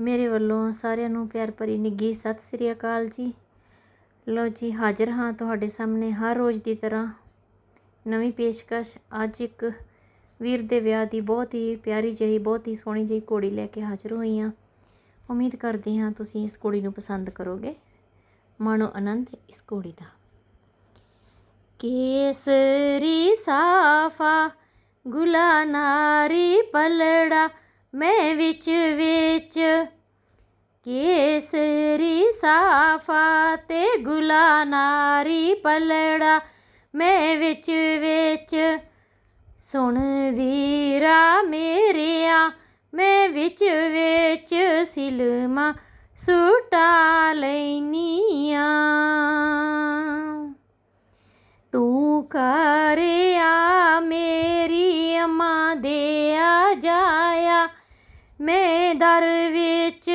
ਮੇਰੇ ਵੱਲੋਂ ਸਾਰਿਆਂ ਨੂੰ ਪਿਆਰ ਭਰੀ ਨਿੱਘੀ ਸਤਿ ਸ੍ਰੀ ਅਕਾਲ ਜੀ। ਲੋ ਜੀ, ਹਾਜ਼ਰ ਹਾਂ ਤੁਹਾਡੇ ਸਾਹਮਣੇ ਹਰ ਰੋਜ਼ ਦੀ ਤਰ੍ਹਾਂ। ਨਵੀਂ ਪੇਸ਼ਕਸ਼, ਅੱਜ ਇੱਕ ਵੀਰ ਦੇ ਵਿਆਹ ਦੀ ਬਹੁਤ ਹੀ ਪਿਆਰੀ ਜਿਹੀ, ਬਹੁਤ ਹੀ ਸੋਹਣੀ ਜਿਹੀ ਕੋੜੀ ਲੈ ਕੇ ਹਾਜ਼ਰ ਹੋਈ ਹਾਂ। ਉਮੀਦ ਕਰਦੀ ਹਾਂ ਤੁਸੀਂ ਇਸ ਕੋੜੀ ਨੂੰ ਪਸੰਦ ਕਰੋਗੇ। ਮਾਣੋ ਆਨੰਦ, ਇਸ ਕੋੜੀ ਦਾ। ਕੇਸਰੀ ਸਾਫਾ ਗੁਲਾ ਨਾਰੀ ਪਲੜਾ ਮੈਂ ਵਿੱਚ ਵਿੱਚ ਕੇਸਰੀ ਸਾਫਾ ਤੇ ਗੁਲਾ ਨਾਰੀ ਪਲੜਾ। ਮੈਂ ਵਿੱਚ ਵਿੱਚ ਸੁਣ ਵੀਰਾ ਮੇਰਿਆ। ਮੈਂ ਵਿੱਚ ਵਿੱਚ ਸਿਲਮਾ ਸੂਟਾ ਲੈਨੀਆਂ। ਤੂੰ ਕਰਿਆ ਮੇਰੀ ਅਮਾਂ ਦੇ ਆ ਜਾਇਆ। ਮੈਂ ਦਰ ਵਿੱਚ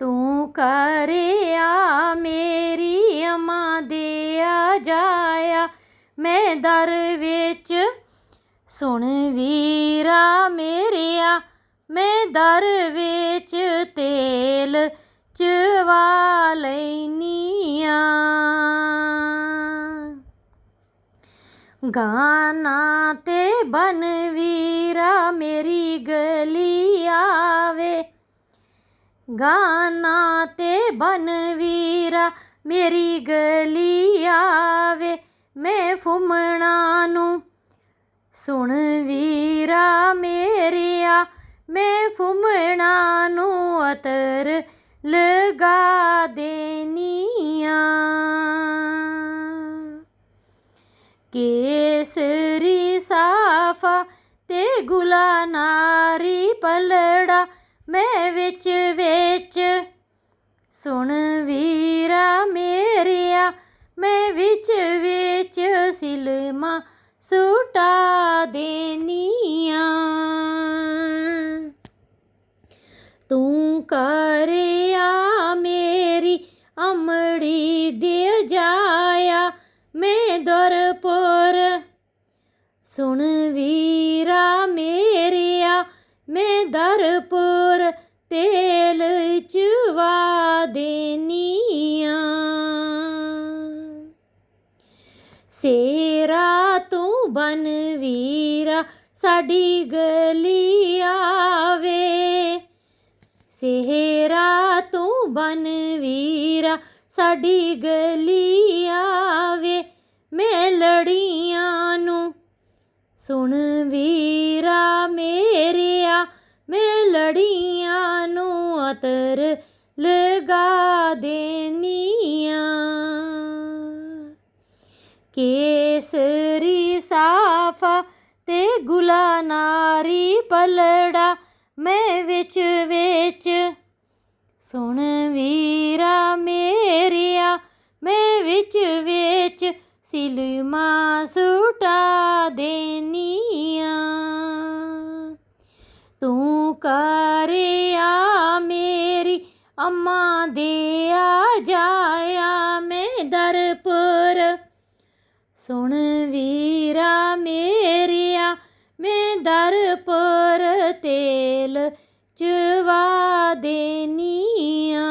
ਤੂੰ ਕਰਿਆ, ਮੇਰੀ ਅਮਾਂ ਦੇ ਆ ਜਾਇਆ। ਮੈਂ ਦਰ ਵਿੱਚ ਸੁਣ ਵੀਰਾ ਮੇਰਿਆ, ਮੈਂ ਦਰ ਵਿੱਚ ਤੇਲ ਚਵਾ ਲੈਨੀਆਂ। ਗਾਨਾ ਤੇ ਬਨ ਵੀਰਾ ਮੇਰੀ ਗਲੀ ਆਵੇ। ਗਾਨਾ ਤੇ ਬਨਵੀਰਾ ਮੇਰੀ ਗਲੀ ਆਵੇ। ਮੈਂ ਫੁੰਮਣਾ ਨੂੰ ਸੁਣ ਵੀਰਾ ਮੇਰਿਆ। ਮੈਂ ਫੁੰਮਣਾ ਨੂੰ ਅਤਰ ਲਗਾ ਦੇਨੀਆਂ। ਕੇਸ ਗੁਲਾ ਨਾਰੀ ਪਲੜਾ ਮੈਂ ਵਿੱਚ ਵਿੱਚ। ਸੁਣ ਵੀਰਾ ਮੇਰਿਆ, ਮੈਂ ਵਿੱਚ ਵਿੱਚ ਸਿਲਮਾ ਸੂਟਾ ਦੇਨੀਆਂ। ਤੂੰ ਕਰਿਆ ਮੇਰੀ ਅਮੜੀ ਦੇ ਜਾਇਆ, ਮੈਂ ਦਰਪੁਰ। ਸੁਣ ਵੀਰਾ ਮੈਂ ਦਰਪੁਰ ਤੇਲ ਚਵਾ ਦੇਨੀਆਂ। ਸੇਰਾ ਤੂੰ ਬਨ ਵੀਰਾ, ਸਾਡੀ ਗਲੀ ਆਵੇ। ਸੇਰਾ ਤੂੰ ਬਨ ਵੀਰਾ, ਸਾਡੀ ਗਲੀ ਆਵੇ ਨੂੰ ਲਗਾ ਦੇਨੀਆਂ। ਕੇਸਰੀ ਸਾਫਾ ਤੇ ਗੁਲਾ ਨਾਰੀ ਪਲੜਾ ਮੈਂ ਵਿੱਚ ਵਿੱਚ। ਸੁਣ ਵੀਰਾ ਮੇਰਿਆ, ਮੈਂ ਵਿੱਚ ਵਿੱਚ ਸਿਲਮਾ ਸੁਟਾ ਦੇਨੀਆਂ। ਤੂੰ ਕਰਿਆ ਮੇਰੀ ਅਮਾ ਦੇ ਆ ਜਾਇਆ ਮੈਂ ਦਰਪੁਰ। ਸੁਣ ਵੀਰਾ ਮੇਰਿਆ, ਮੈਂ ਦਰਪੁਰ ਤੇਲ ਚਵਾ ਦੇਨੀਆਂ।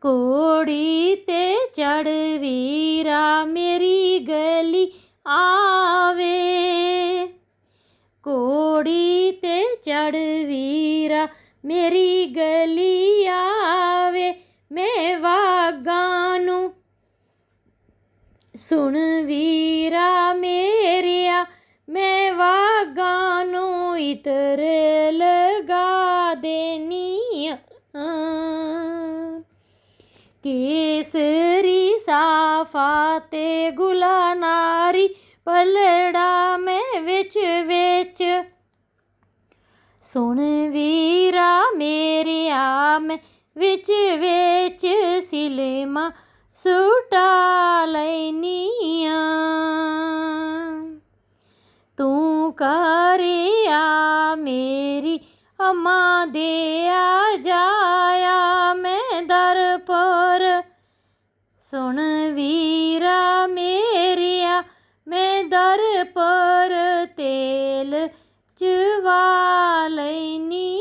ਕੋੜੀ ਤੇ ਚੜ ਵੀਰਾ, ਮੇਰੀ ਗਲੀ ਆਵੇ। ਕੋੜੀ ਤੇ ਚੜ ਵੀਰਾ ਮੇਰੀ ਗਲੀ ਆਵੇ, ਮੈਂ ਵਾਗਾਂ ਨੂੰ। ਸੁਣ ਵੀਰਾ ਮੇਰਿਆ, ਮੈਂ ਵਾਗਾਂ ਨੂੰ ਇਤਰ ਲਗਾ ਦੇਨੀਆਂ। ਕੇਸਰੀ ਸਾਫਾ ਤੇ ਗੁਲਾ ਨਾਰੀ ਪਲੜਾ ਮੈਂ ਵਿੱਚ ਵਿੱਚ ਸੁਣ ਵੀਰਾ ਮੇਰਿਆ ਮੈਂ ਵਿੱਚ ਵਿੱਚ ਸਿਲਮਾ ਸੂਟਾ ਲੈਨੀਆਂ। ਤੂੰ ਕਰਿਆ ਮੇਰੀ ਅਮਾ ਦੇ ਆ ਜਾਇਆ ਮੈਂ ਦਰਪੁਰ। ਸੁਣ ਵੀਰਾ ਮੇਰਿਆ ਮੈਂ ਦਰ ਪਰ ਤੇਲ ਨੱਚਵਾ ini.